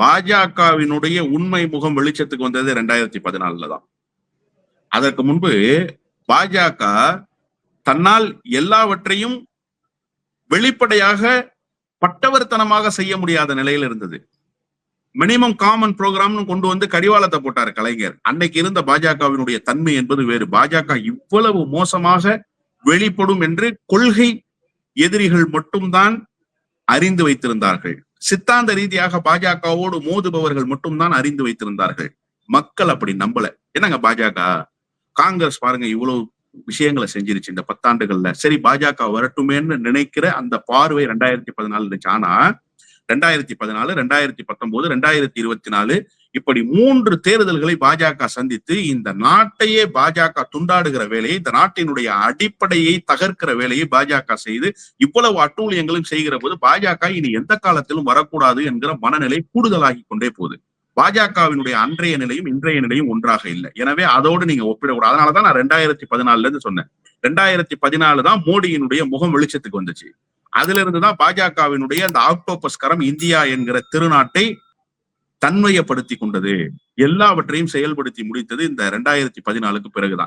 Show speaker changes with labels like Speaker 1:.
Speaker 1: பாஜகவினுடைய உண்மை முகம் வெளிச்சத்துக்கு வந்தது ரெண்டாயிரத்தி பதினாலுல தான். அதற்கு முன்பு பாஜக தன்னால் எல்லாவற்றையும் வெளிப்படையாக பட்டவர்த்தனமாக செய்ய முடியாத நிலையில் இருந்தது. மினிமம் காமன் ப்ரோக்ராம்னு கொண்டு வந்து கரிவாளத்தை போட்டார் கலைஞர். அன்னைக்கு இருந்த பாஜகவினுடைய தன்மை என்பது வேறு. பாஜக இவ்வளவு மோசமாக வெளிப்படும் என்று கொள்கை எதிரிகள் மட்டும்தான் அறிந்து வைத்திருந்தார்கள். சித்தாந்த ரீதியாக பாஜகவோடு மோதுபவர்கள் மட்டும்தான் அறிந்து வைத்திருந்தார்கள். மக்கள் அப்படி நம்பல. என்னங்க பாஜக? காங்கிரஸ் பாருங்க இவ்வளவு விஷயங்களை செஞ்சிருச்சு இந்த பத்தாண்டுகள்ல. சரி பாஜக வரட்டுமேன்னு நினைக்கிற அந்த பார்வை ரெண்டாயிரத்தி பதினாலு இருந்துச்சு ஆனா ரெண்டாயிரத்தி பதினாலு ரெண்டாயிரத்தி பத்தொன்பது ரெண்டாயிரத்தி இருபத்தி நாலு இப்படி மூன்று தேர்தல்களை பாஜக சந்தித்து இந்த நாட்டையே பாஜக துண்டாடுகிற வேலையை இந்த நாட்டினுடைய அடிப்படையை தகர்க்கிற வேலையை பாஜக செய்து இவ்வளவு அட்டூழியங்களும் செய்கிற போது பாஜக இனி எந்த காலத்திலும் வரக்கூடாது என்கிற மனநிலை கூடுதலாகி கொண்டே போகுது. பாஜகவினுடைய அன்றைய நிலையும் இன்றைய நிலையும் ஒன்றாக இல்லை. எனவே அதோடு நீங்க ஒப்பிடக்கூடாது. அதனாலதான் நான் ரெண்டாயிரத்தி பதினாலுல இருந்து சொன்னேன். ரெண்டாயிரத்தி பதினாலு தான் மோடியினுடைய முகம் வெளிச்சத்துக்கு வந்துச்சு. அதுல இருந்துதான் பாஜகவினுடைய அந்த ஆக்டோபஸ் கரம் இந்தியா என்கிற திருநாட்டை தன்மையப்படுத்தி கொண்டது. எல்லாவற்றையும் செயல்படுத்தி முடித்தது இந்த ரெண்டாயிரத்தி பதினாலுக்கு பிறகுதான்.